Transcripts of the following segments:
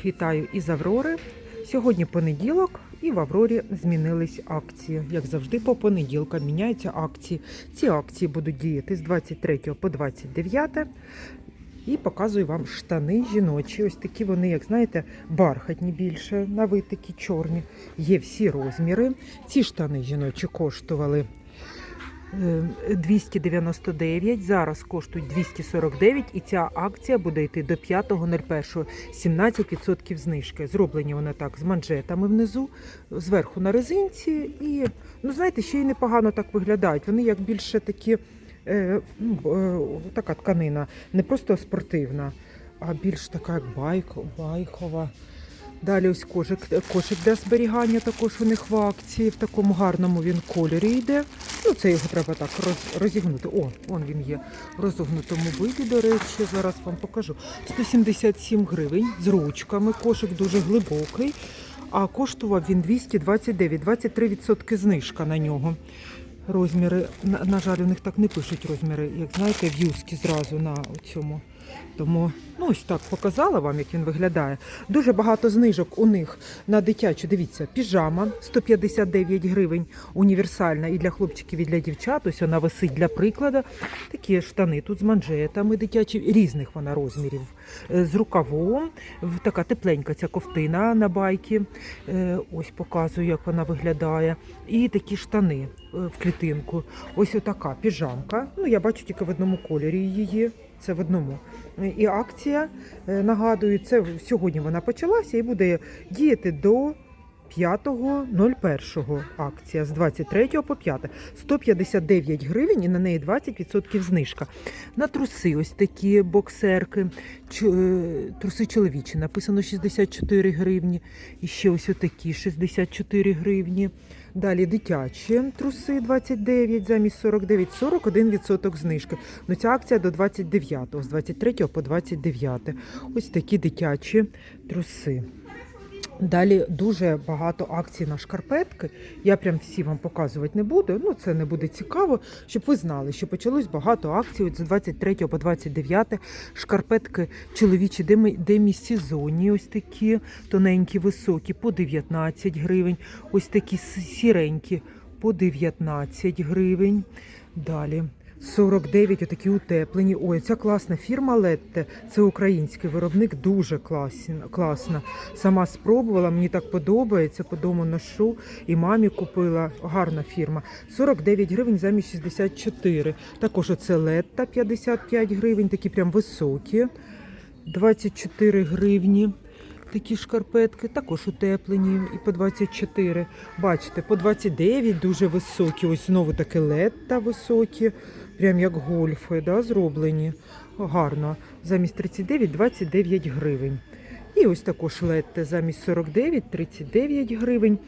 Всіх вітаю із Аврори. Сьогодні понеділок, і в Аврорі змінились акції. Як завжди, по понеділкам міняються акції. Ці акції будуть діяти з 23 по 29. І показую вам штани жіночі. Ось такі вони, як знаєте, бархатні більше, на вид чорні. Є всі розміри. Ці штани жіночі коштували 299, зараз коштують 249 і ця акція буде йти до 5.01. 17% знижки. Зроблені вони так з манжетами внизу, зверху на резинці і, ну знаєте, ще й непогано так виглядають. Вони як більше такі, е, ну, е, така тканина, не просто спортивна, а більш така як байк, байкова. Далі ось кошик, кошик для зберігання також у них в акції. В такому гарному він кольорі йде. Ну, це його треба так роз, розігнути. О, он він є в розогнутому виді, до речі, зараз вам покажу. 177 гривень з ручками. Кошик дуже глибокий. А коштував він 229, 23% знижка на нього. Розміри, на, на жаль, у них так не пишуть розміри, як знаєте, в юскі зразу на цьому. Тому ну ось так показала вам, як він виглядає. Дуже багато знижок у них на дитячу. Дивіться, піжама 159 гривень, універсальна і для хлопчиків, і для дівчат. Ось вона висить для прикладу. Такі штани тут з манжетами дитячі, різних вона розмірів. Е, З рукавом, така тепленька ця ковтина на байки. Е, Ось показую, як вона виглядає. І такі штани е, в клітинку. Ось отака піжамка. Ну, я бачу тільки в одному кольорі її. Це в одному. І акція, е, нагадую, це сьогодні вона почалася і буде діяти до 5.01 акція з 23 по 5. 159 гривень і на неї 20% знижка. На труси ось такі боксерки, е, труси чоловічі, написано 64 гривні. І ще ось отакі 64 гривні. Далі дитячі труси 29 замість 49, 41% знижки. Ну ця акція до 29, з 23 по 29. Ось такі дитячі труси. Далі дуже багато акцій на шкарпетки. Я прям всі вам показувати не буду. Ну це не буде цікаво, щоб ви знали, що почалось багато акцій от з 23 по 29. Шкарпетки чоловічі демі- демісезонні, ось такі тоненькі, високі, по 19 гривень. Ось такі сіренькі по 19 гривень. Далі. 49, отакі утеплені. Ой, ця класна фірма Летте. Це український виробник, дуже класна. Сама спробувала, мені так подобається, по дому ношу і мамі купила. Гарна фірма. 49 гривень замість 64. Також оце Летта 55 гривень, такі прям високі. 24 гривні. Такі шкарпетки також утеплені і по 24. Бачите, по 29 дуже високі. Ось знову таке летта високі, прям як гольфи, да, зроблені. Гарно. Замість 39 29 гривень. І ось також летте замість 49 39 гривень.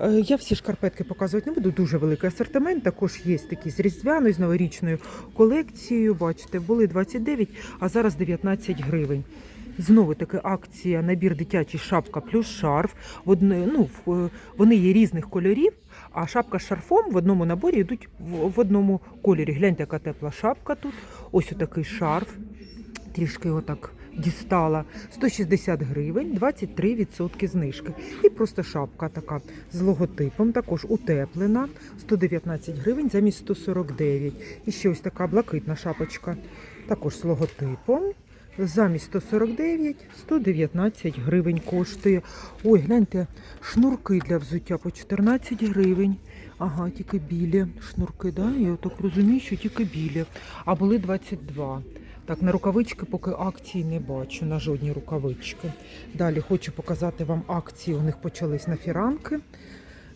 Е, Я всі шкарпетки показувати не буду, дуже великий асортимент. Також є такі з різдвяною, з новорічною колекцією. Бачите, були 29, а зараз 19 гривень. Знову таки акція набір дитячий шапка плюс шарф. Одне, ну, вони є різних кольорів, а шапка з шарфом в одному наборі йдуть в, одному кольорі. Гляньте, яка тепла шапка тут. Ось отакий шарф. Трішки отак дістала. 160 гривень, 23% знижки. І просто шапка така з логотипом, також утеплена. 119 гривень замість 149. І ще ось така блакитна шапочка, також з логотипом. Замість 149, 119 гривень коштує. Ой, гляньте, шнурки для взуття по 14 гривень. Ага, тільки білі шнурки, да? Я так розумію, що тільки білі. А були 22. Так, на рукавички поки акції не бачу, на жодні рукавички. Далі хочу показати вам акції. У них почались на фіранки.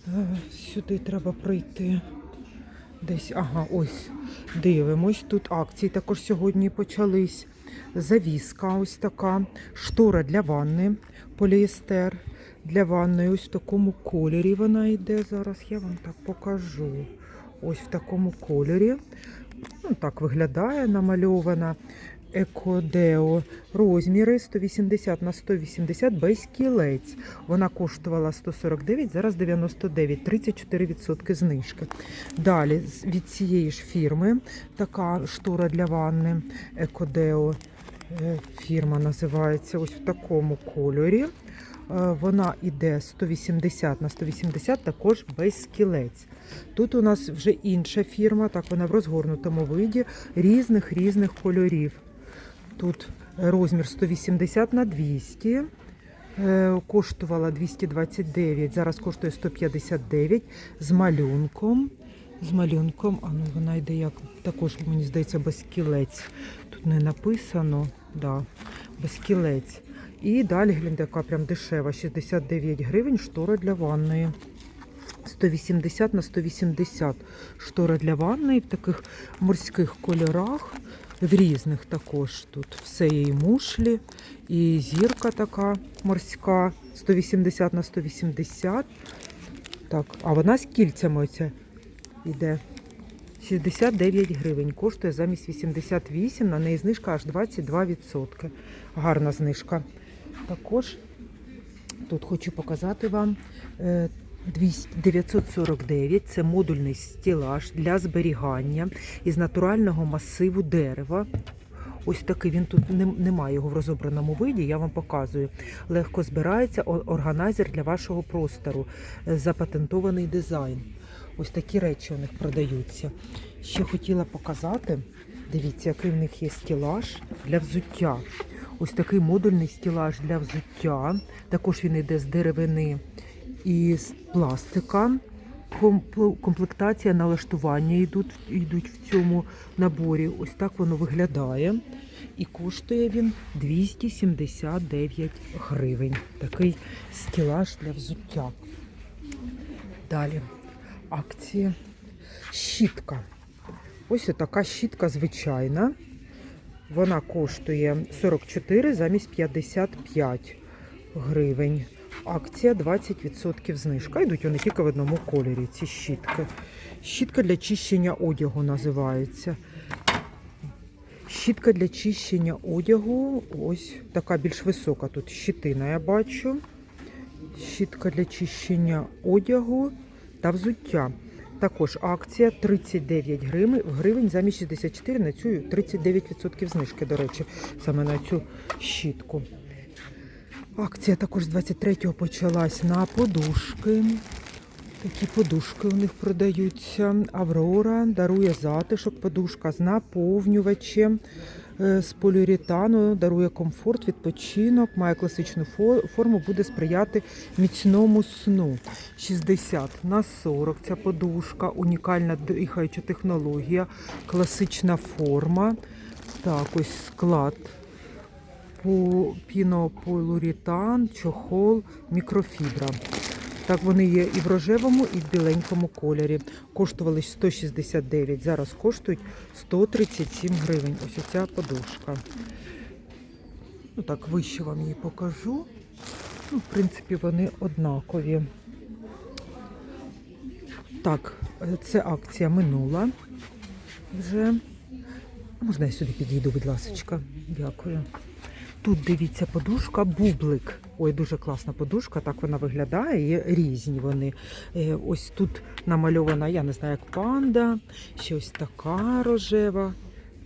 Е, Сюди треба прийти. Десь, ага, ось дивимось. Тут акції також сьогодні почались. Завіска ось така, штора для ванни, поліестер для ванної. Ось в такому кольорі вона йде. Зараз я вам так покажу. Ось в такому кольорі. Ну, так виглядає намальована. Екодео розміри 180 на 180 без кілець. Вона коштувала 149, зараз 99, 34% знижки. Далі від цієї ж фірми така штора для ванни Екодео Е, Фірма називається ось в такому кольорі. Е, Вона іде 180 на 180, також без скілець. Тут у нас вже інша фірма, так вона в розгорнутому виді різних різних кольорів. Тут розмір 180 на 200. Е, Коштувала 229, зараз коштує 159 з малюнком. З малюнком, а ну вона йде як також, мені здається, без. Тут не написано, да, без. І далі, гляньте, яка прям дешева, 69 гривень, штора для ванної. 180 на 180 штора для ванної в таких морських кольорах, в різних також тут все є і мушлі, і зірка така морська, 180 на 180. Так, а вона з кільцями оця йде. 69 гривень коштує замість 88, на неї знижка аж 22%. Гарна знижка. Також тут хочу показати вам е, 200 949 це модульний стілаж для зберігання із натурального масиву дерева. Ось такий він тут немає його в розобраному виді. Я вам показую. Легко збирається органайзер для вашого простору. е, Запатентований дизайн. Ось такі речі у них продаються. Ще хотіла показати. Дивіться, який в них є стілаж для взуття. Ось такий модульний стілаж для взуття. Також він йде з деревини і пластика. Комплектація налаштування йдуть, йдуть в цьому наборі. Ось так воно виглядає. І коштує він 279 гривень. Такий стілаж для взуття. Далі акція. Щітка. Ось така щітка звичайна. Вона коштує 44 замість 55 гривень. Акція 20% знижка. Йдуть вони тільки в одному кольорі, ці щітки. Щітка для чищення одягу називається. Щітка для чищення одягу. Ось така більш висока тут щитина, я бачу. Щітка для чищення одягу та взуття. Також акція 39 гривень, гривень замість 64 на цю 39% знижки, до речі, саме на цю щітку. Акція також з 23-го почалась на подушки. Такі подушки у них продаються. Аврора дарує затишок, подушка з наповнювачем е, з поліуретану, дарує комфорт, відпочинок, має класичну форму, буде сприяти міцному сну. 60 на 40 ця подушка, унікальна дихаюча технологія, класична форма. Так, ось склад. По пінополурітан, чохол, мікрофібра. Так, вони є і в рожевому, і в біленькому кольорі. Коштували 169, зараз коштують 137 гривень. Ось ця подушка. Ну так, вище вам її покажу. Ну, в принципі, вони однакові. Так, це акція минула вже. Можна я сюди підійду, будь ласка. Дякую. Тут дивіться подушка, бублик. Ой, дуже класна подушка, так вона виглядає. І різні вони. Е, Ось тут намальована, я не знаю, як панда, ще ось така рожева.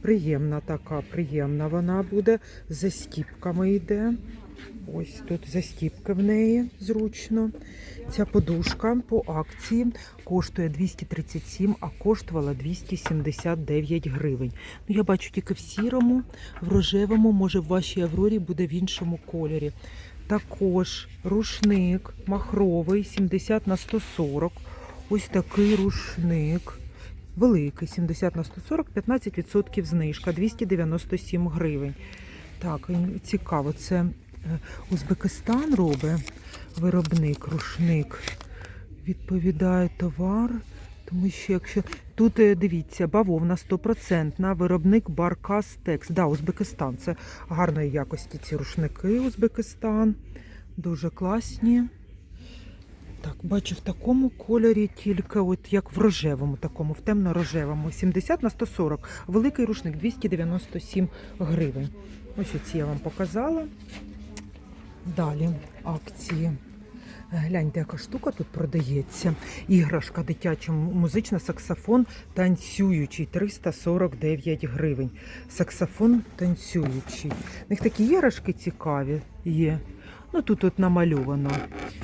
Приємна така, приємна вона буде. За стіпками йде. Ось тут застіпки в неї зручно. Ця подушка по акції коштує 237, а коштувала 279 гривень. Ну, я бачу тільки в сірому, в рожевому, може в вашій аврорі буде в іншому кольорі. Також рушник махровий 70 на 140. Ось такий рушник. Великий 70 на 140, 15% знижка, 297 гривень. Так, цікаво, це Узбекистан робить виробник, рушник. Відповідає товар. Тому що якщо тут е, дивіться, бавовна 100%, виробник Баркас Текс. Да, Узбекистан. Це гарної якості ці рушники Узбекистан. Дуже класні. Так, бачу в такому кольорі тільки от як в рожевому, такому, в темно-рожевому. 70 на 140. Великий рушник 297 гривень. Ось ці я вам показала. Далі акції. Гляньте, яка штука тут продається. Іграшка дитяча, музична саксофон танцюючий 349 гривень. Саксофон танцюючий. У них такі іграшки цікаві є. Ну тут от намальовано,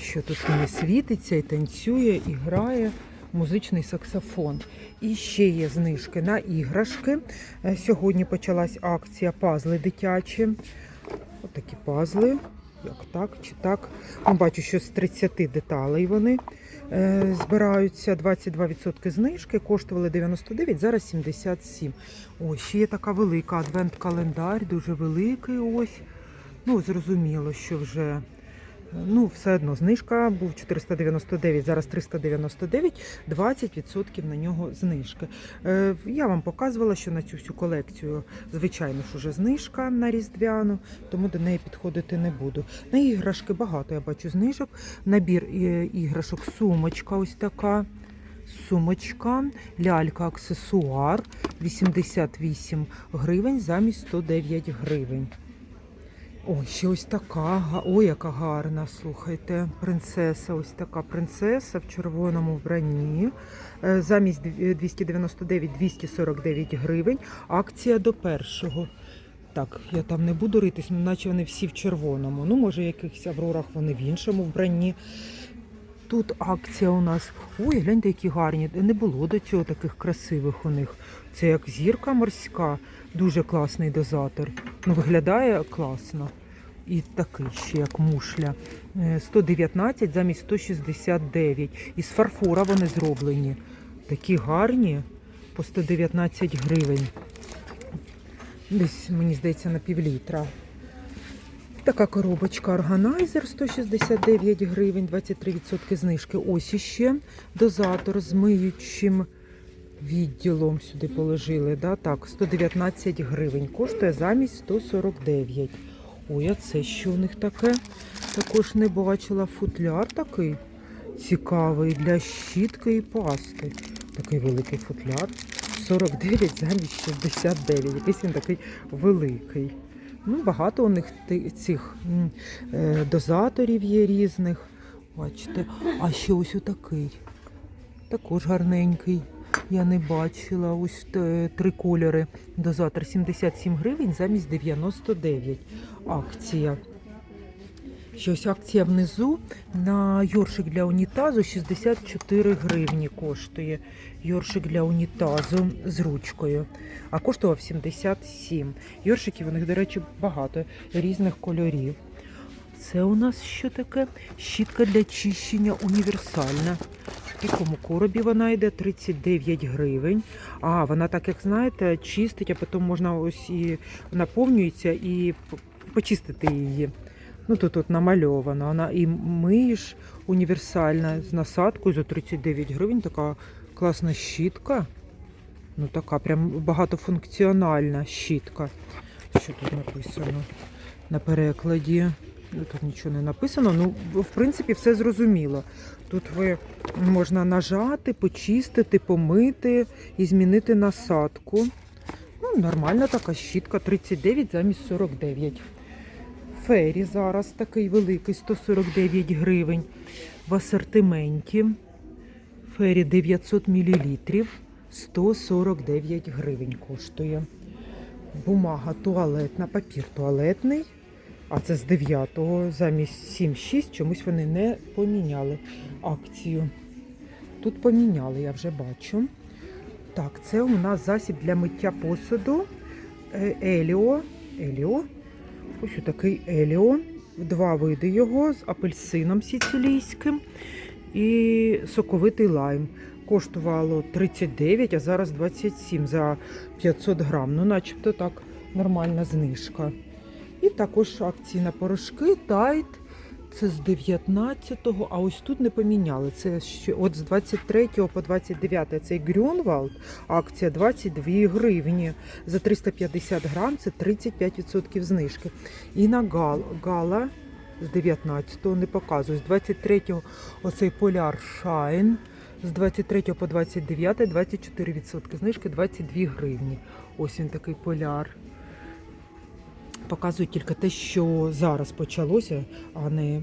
що тут він і світиться, і танцює, і грає музичний саксофон. І ще є знижки на іграшки. Е, Сьогодні почалась акція пазли дитячі. Ось такі пазли. Як так чи так? Ну, бачу, що з 30 деталей вони е, збираються. 22% знижки, коштували 99, зараз 77. Ось ще є така велика адвент-календар, дуже великий ось. Ну, зрозуміло, що вже ну, все одно знижка був 499, зараз 399, 20% на нього знижки. Е, я вам показувала, що на цю всю колекцію, звичайно ж, уже знижка на різдвяну, тому до неї підходити не буду. На іграшки багато я бачу знижок. Набір е, іграшок, сумочка ось така. Сумочка, лялька, аксесуар 88 гривень замість 109 гривень. Ой, ще ось така. Ой, яка гарна, слухайте. Принцеса, ось така принцеса в червоному вбранні. Е, Замість 299 249 гривень. Акція до першого. Так, я там не буду ритись, ну, наче вони всі в червоному. Ну, може, в якихось аврорах вони в іншому вбранні. Тут акція у нас. Ой, гляньте, які гарні. Не було до цього таких красивих у них. Це як зірка морська, дуже класний дозатор. Ну, виглядає класно. І такий ще як мушля. Е, 119 замість 169. Із фарфора вони зроблені. Такі гарні по 119 гривень. Десь, мені здається, на півлітра. Така коробочка органайзер 169 гривень, 23% знижки. Ось іще дозатор з миючим відділом сюди положили. Да? Так, 119 гривень. Коштує замість 149. Ой, а це що у них таке? Також не бачила футляр такий цікавий для щітки і пасти. Такий великий футляр. 49 замість 69. Якийсь він такий великий. Ну, багато у них цих е, дозаторів є різних. Бачите, а ще ось отакий. Також гарненький. Я не бачила. Ось е, три кольори. Дозатор 77 гривень замість 99. Акція. Ще ось акція внизу на йоршик для унітазу 64 гривні коштує. Йоршик для унітазу з ручкою. А коштував 77. Йоршиків у них, до речі, багато різних кольорів. Це у нас що таке? Щітка для чищення універсальна. В такому коробі вона йде 39 гривень. А, вона так, як знаєте, чистить, а потім можна ось і наповнюється і почистити її. Ну тут от намальовано. Вона і миєш універсальна з насадкою за 39 гривень. Така класна щітка. Ну така прям багатофункціональна щітка. Що тут написано на перекладі? Ну, Тут нічого не написано. Ну, в принципі, все зрозуміло. Тут ви можна нажати, почистити, помити і змінити насадку. Ну, нормальна така щітка 39 замість 49. Фері зараз такий великий, 149 гривень в асортименті. Фері 900 мл, 149 гривень коштує. Бумага туалетна, папір туалетний. А це з 9-го замість 7-6 чомусь вони не поміняли акцію. Тут поміняли, я вже бачу. Так, це у нас засіб для миття посуду. Е, Еліо. Еліо. Ось такий Еліо. Два види його з апельсином сицилійським і соковитий лайм. Коштувало 39, а зараз 27 за 500 грам. Ну, начебто так нормальна знижка. І також акції на порошки Тайт. Це з 19-го, а ось тут не поміняли. Це ще от з 23 по 29 цей Грюнвалд, акція 22 гривні. За 350 грам це 35% знижки. І на гал, гала з 19-го не показую. З 23-го оцей Поляр Shine. З 23 по 29 24% знижки 22 гривні. Ось він такий поляр. Показую тільки те, що зараз почалося, а не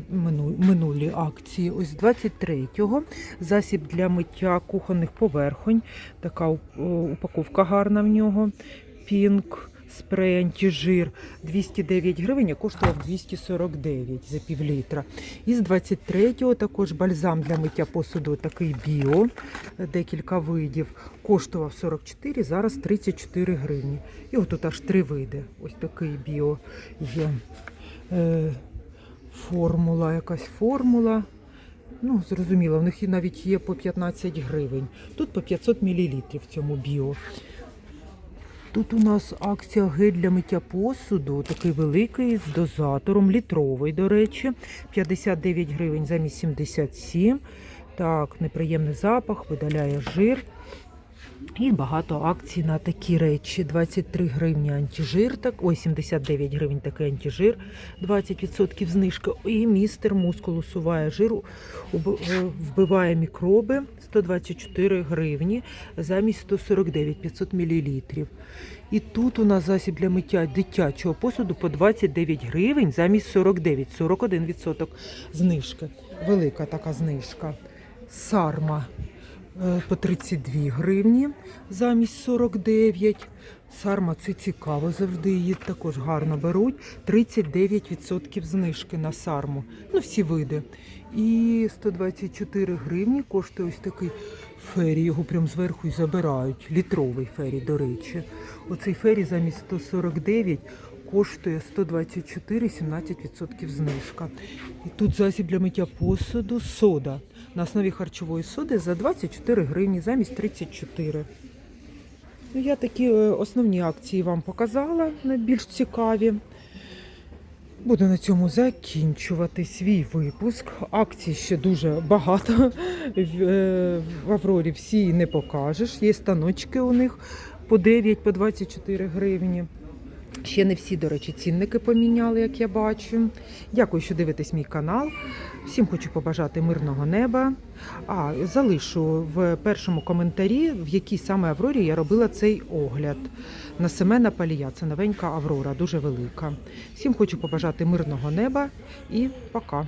минулі акції. Ось з 23-го засіб для миття кухонних поверхонь. Така упаковка гарна в нього. Пінк. Спрей антижир 209 гривень, а коштував 249 за пів літра. І з 23-го також бальзам для миття посуду такий біо, декілька видів. Коштував 44, зараз 34 гривні. І от тут аж три види. Ось такий біо є. Е, формула, якась формула. Ну, зрозуміло, в них навіть є по 15 гривень. Тут по 500 мл в цьому біо. Тут у нас акція гель для миття посуду, такий великий з дозатором, літровий, до речі, 59 гривень замість 77. Так, неприємний запах, видаляє жир. І багато акцій на такі речі. 23 гривні антижир, так, ой, 79 гривень такий антижир, 20% знижка. І містер мускул усуває жир, е, вбиває мікроби 124 гривні замість 149 500 мл. І тут у нас засіб для миття дитячого посуду по 29 гривень замість 49, 41% знижки. Велика така знижка. Сарма по 32 гривні замість 49. Сарма це цікаво, завжди її також гарно беруть. 39% знижки на сарму. Ну, всі види. І 124 гривні коштує ось такий фері. Його прям зверху і забирають. Літровий фері, до речі. Оцей фері замість 149 коштує 124, 17% знижка. І тут засіб для миття посуду сода. На основі харчової соди за 24 гривні замість 34. Ну, я такі е, основні акції вам показала, найбільш цікаві. Буду на цьому закінчувати свій випуск. Акцій ще дуже багато. В, е, Аврорі всі не покажеш. Є станочки у них по 9, по 24 гривні. Ще не всі, до речі, цінники поміняли, як я бачу. Дякую, що дивитесь мій канал. Всім хочу побажати мирного неба. А залишу в першому коментарі, в якій саме Аврорі я робила цей огляд. На Семена Палія. Це новенька Аврора, дуже велика. Всім хочу побажати мирного неба і пока.